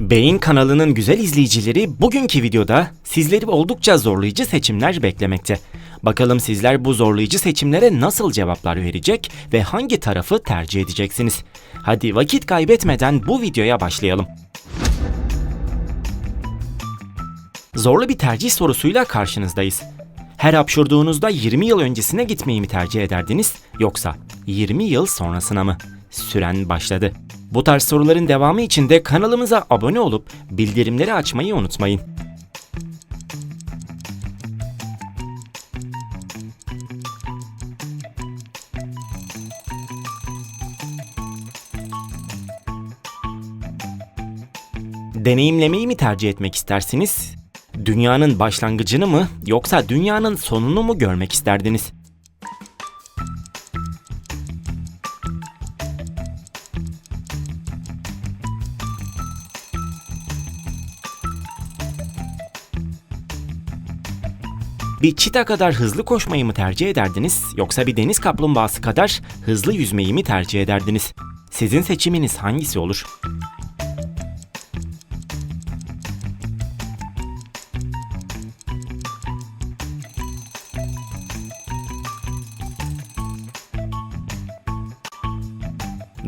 Beyin kanalının güzel izleyicileri bugünkü videoda sizleri oldukça zorlayıcı seçimler beklemekte. Bakalım sizler bu zorlayıcı seçimlere nasıl cevaplar verecek ve hangi tarafı tercih edeceksiniz? Hadi vakit kaybetmeden bu videoya başlayalım. Zorlu bir tercih sorusuyla karşınızdayız. Her hapşurduğunuzda 20 yıl öncesine gitmeyi mi tercih ederdiniz yoksa 20 yıl sonrasına mı? Süren başladı. Bu tarz soruların devamı için de kanalımıza abone olup bildirimleri açmayı unutmayın. Deneyimlemeyi mi tercih etmek istersiniz? Dünyanın başlangıcını mı yoksa dünyanın sonunu mu görmek isterdiniz? Bir çita kadar hızlı koşmayı mı tercih ederdiniz yoksa bir deniz kaplumbağası kadar hızlı yüzmeyi mi tercih ederdiniz? Sizin seçiminiz hangisi olur?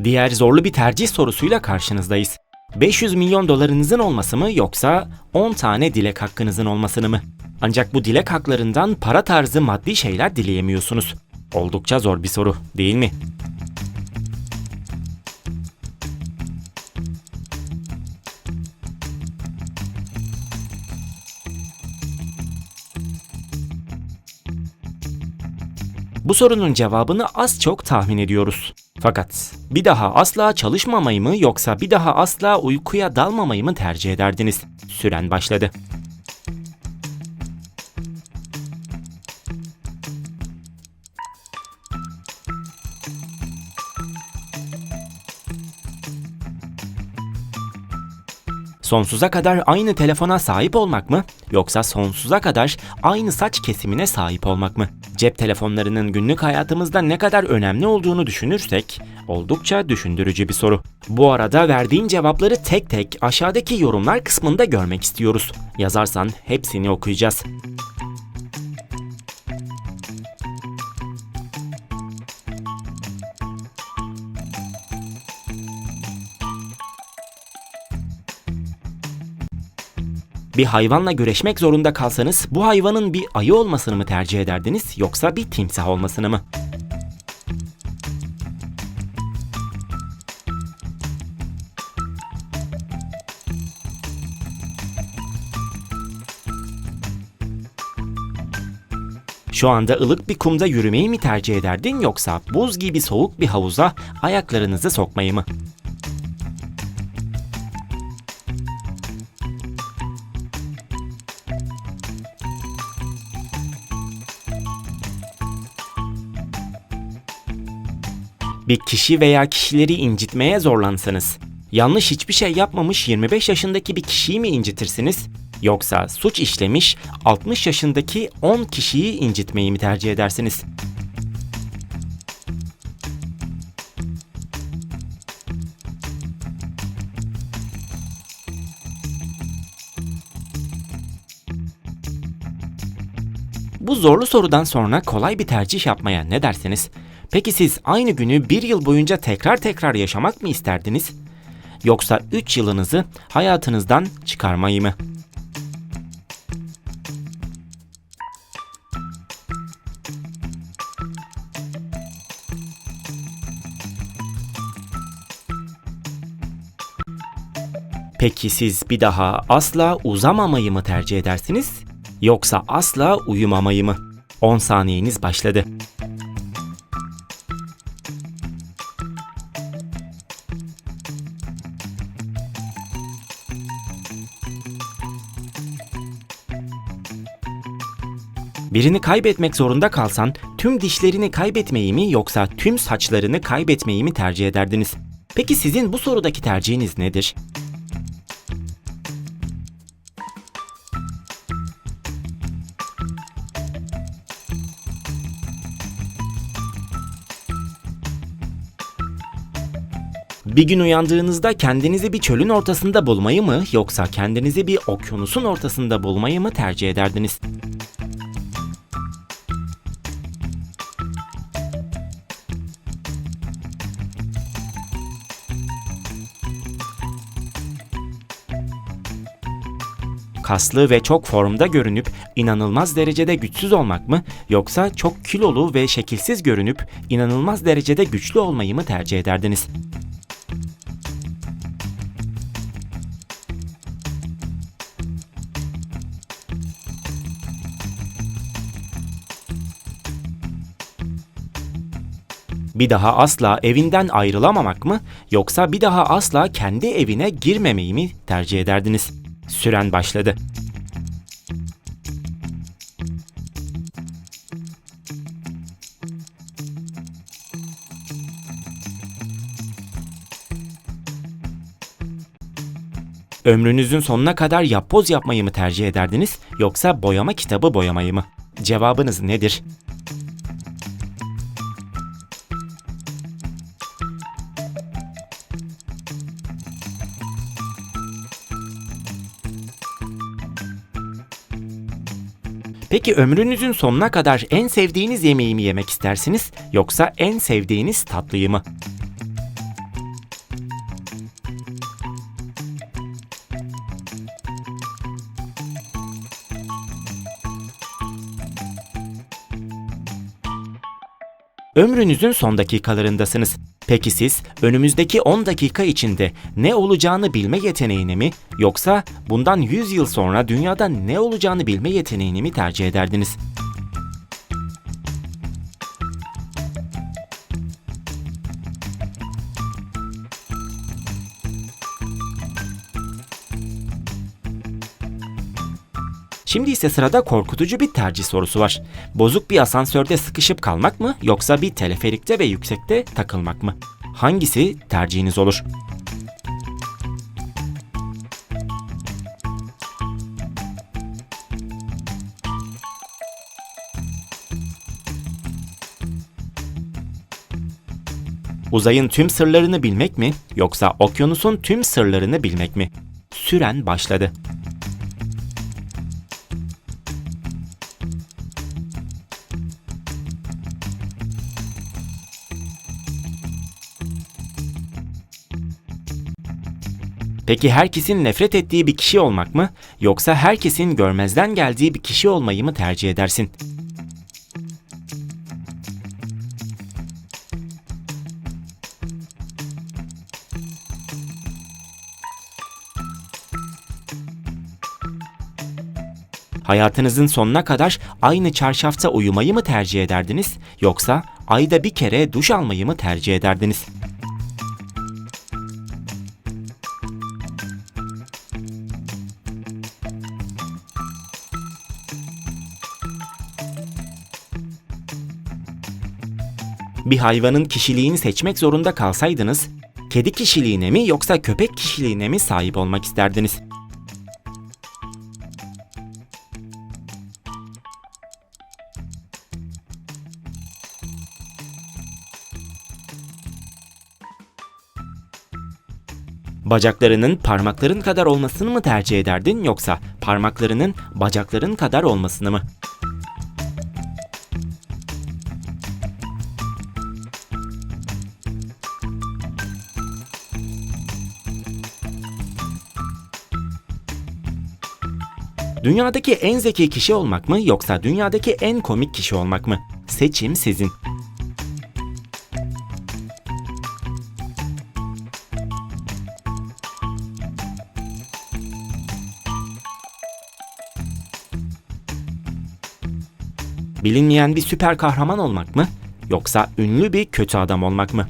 Diğer zorlu bir tercih sorusuyla karşınızdayız. 500 milyon dolarınızın olması mı yoksa 10 tane dilek hakkınızın olmasını mı? Ancak bu dilek haklarından para tarzı maddi şeyler dileyemiyorsunuz. Oldukça zor bir soru, değil mi? Bu sorunun cevabını az çok tahmin ediyoruz. Fakat bir daha asla çalışmamayı mı yoksa bir daha asla uykuya dalmamayı mı tercih ederdiniz? Süren başladı. Sonsuza kadar aynı telefona sahip olmak mı yoksa sonsuza kadar aynı saç kesimine sahip olmak mı? Cep telefonlarının günlük hayatımızda ne kadar önemli olduğunu düşünürsek oldukça düşündürücü bir soru. Bu arada verdiğin cevapları tek tek aşağıdaki yorumlar kısmında görmek istiyoruz. Yazarsan hepsini okuyacağız. Bir hayvanla güreşmek zorunda kalsanız bu hayvanın bir ayı olmasını mı tercih ederdiniz yoksa bir timsah olmasını mı? Şu anda ılık bir kumda yürümeyi mi tercih ederdin yoksa buz gibi soğuk bir havuza ayaklarınızı sokmayı mı? Bir kişi veya kişileri incitmeye zorlansanız, yanlış hiçbir şey yapmamış 25 yaşındaki bir kişiyi mi incitirsiniz? Yoksa suç işlemiş 60 yaşındaki 10 kişiyi incitmeyi mi tercih edersiniz? Bu zorlu sorudan sonra kolay bir tercih yapmaya ne dersiniz? Peki siz aynı günü bir yıl boyunca tekrar tekrar yaşamak mı isterdiniz? Yoksa 3 yılınızı hayatınızdan çıkarmayı mı? Peki siz bir daha asla uzamamayı mı tercih edersiniz? Yoksa asla uyumamayı mı? 10 saniyeniz başladı. Birini kaybetmek zorunda kalsan tüm dişlerini kaybetmeyi mi yoksa tüm saçlarını kaybetmeyi mi tercih ederdiniz? Peki sizin bu sorudaki tercihiniz nedir? Bir gün uyandığınızda kendinizi bir çölün ortasında bulmayı mı yoksa kendinizi bir okyanusun ortasında bulmayı mı tercih ederdiniz? Kaslı ve çok formda görünüp inanılmaz derecede güçsüz olmak mı yoksa çok kilolu ve şekilsiz görünüp inanılmaz derecede güçlü olmayı mı tercih ederdiniz? Bir daha asla evinden ayrılamamak mı yoksa bir daha asla kendi evine girmemeyi mi tercih ederdiniz? Süren başladı. Ömrünüzün sonuna kadar yapboz yapmayı mı tercih ederdiniz yoksa boyama kitabı boyamayı mı? Cevabınız nedir? Peki ömrünüzün sonuna kadar en sevdiğiniz yemeği mi yemek istersiniz yoksa en sevdiğiniz tatlıyı mı? Ömrünüzün son dakikalarındasınız. Peki siz önümüzdeki 10 dakika içinde ne olacağını bilme yeteneğini mi yoksa bundan 100 yıl sonra dünyada ne olacağını bilme yeteneğini mi tercih ederdiniz? Şimdi ise sırada korkutucu bir tercih sorusu var. Bozuk bir asansörde sıkışıp kalmak mı yoksa bir teleferikte ve yüksekte takılmak mı? Hangisi tercihiniz olur? Uzayın tüm sırlarını bilmek mi yoksa okyanusun tüm sırlarını bilmek mi? Süren başladı. Peki herkesin nefret ettiği bir kişi olmak mı yoksa herkesin görmezden geldiği bir kişi olmayı mı tercih edersin? Hayatınızın sonuna kadar aynı çarşafta uyumayı mı tercih ederdiniz yoksa ayda bir kere duş almayı mı tercih ederdiniz? Bir hayvanın kişiliğini seçmek zorunda kalsaydınız, kedi kişiliğine mi yoksa köpek kişiliğine mi sahip olmak isterdiniz? Bacaklarının parmakların kadar olmasını mı tercih ederdin yoksa parmaklarının bacakların kadar olmasını mı? Dünyadaki en zeki kişi olmak mı yoksa dünyadaki en komik kişi olmak mı? Seçim sizin. Bilinmeyen bir süper kahraman olmak mı yoksa ünlü bir kötü adam olmak mı?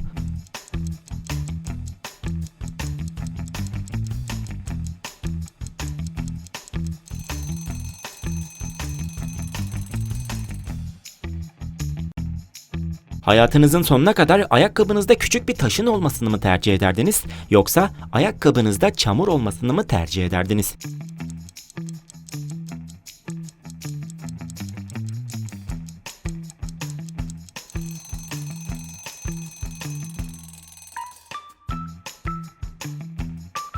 Hayatınızın sonuna kadar ayakkabınızda küçük bir taşın olmasını mı tercih ederdiniz yoksa ayakkabınızda çamur olmasını mı tercih ederdiniz?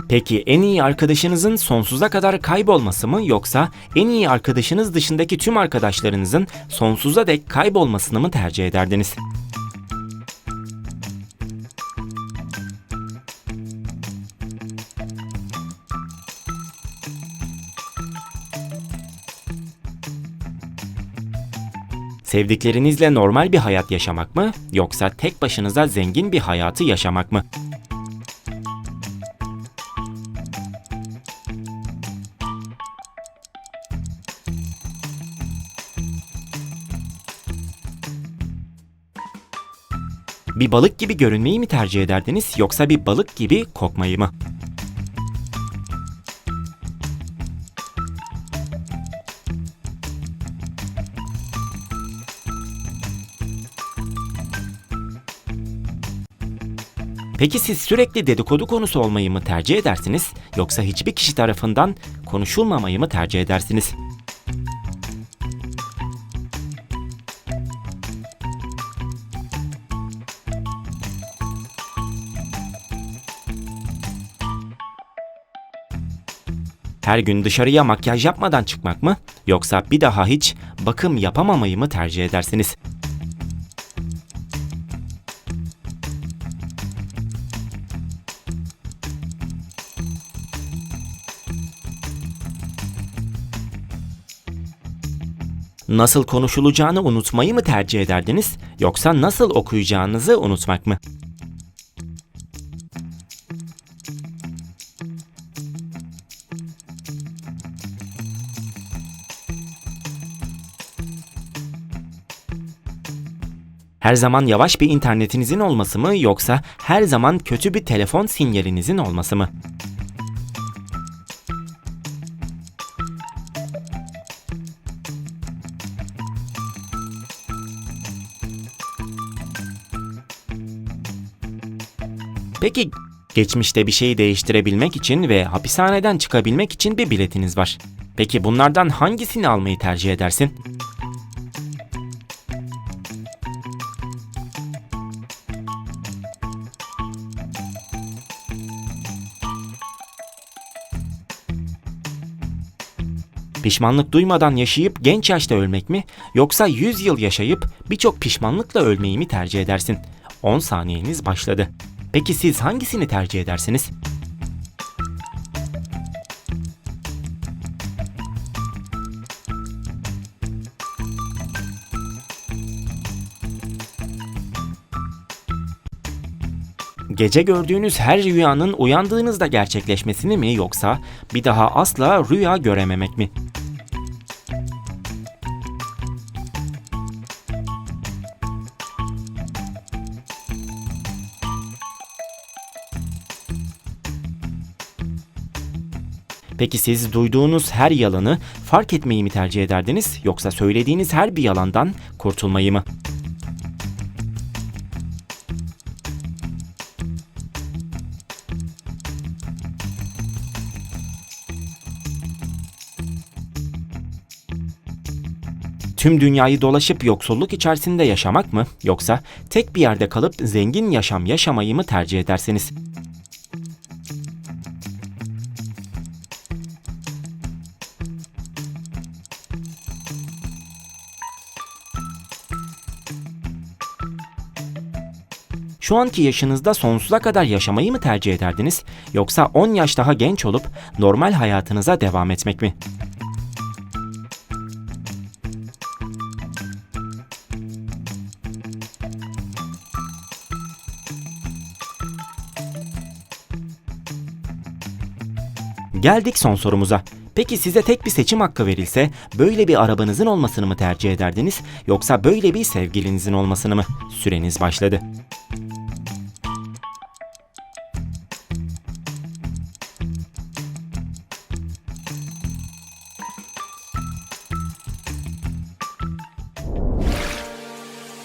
Peki en iyi arkadaşınızın sonsuza kadar kaybolması mı yoksa en iyi arkadaşınız dışındaki tüm arkadaşlarınızın sonsuza dek kaybolmasını mı tercih ederdiniz? Sevdiklerinizle normal bir hayat yaşamak mı yoksa tek başınıza zengin bir hayatı yaşamak mı? Bir balık gibi görünmeyi mi tercih ederdiniz yoksa bir balık gibi kokmayı mı? Peki siz sürekli dedikodu konusu olmayı mı tercih edersiniz yoksa hiçbir kişi tarafından konuşulmamayı mı tercih edersiniz? Her gün dışarıya makyaj yapmadan çıkmak mı yoksa bir daha hiç bakım yapamamayı mı tercih edersiniz? Nasıl konuşulacağını unutmayı mı tercih ederdiniz yoksa nasıl okuyacağınızı unutmak mı? Her zaman yavaş bir internetinizin olması mı yoksa her zaman kötü bir telefon sinyalinizin olması mı? Peki geçmişte bir şeyi değiştirebilmek için ve hapishaneden çıkabilmek için bir biletiniz var. Peki bunlardan hangisini almayı tercih edersin? Pişmanlık duymadan yaşayıp genç yaşta ölmek mi yoksa 100 yıl yaşayıp birçok pişmanlıkla ölmeyi mi tercih edersin? 10 saniyeniz başladı. Peki siz hangisini tercih edersiniz? Gece gördüğünüz her rüyanın uyandığınızda gerçekleşmesini mi yoksa bir daha asla rüya görememek mi? Peki siz duyduğunuz her yalanı fark etmeyi mi tercih ederdiniz yoksa söylediğiniz her bir yalandan kurtulmayı mı? Tüm dünyayı dolaşıp yoksulluk içerisinde yaşamak mı yoksa tek bir yerde kalıp zengin yaşam yaşamayı mı tercih edersiniz? Şu anki yaşınızda sonsuza kadar yaşamayı mı tercih ederdiniz yoksa 10 yaş daha genç olup normal hayatınıza devam etmek mi? Geldik son sorumuza. Peki size tek bir seçim hakkı verilse böyle bir arabanızın olmasını mı tercih ederdiniz yoksa böyle bir sevgilinizin olmasını mı? Süreniz başladı.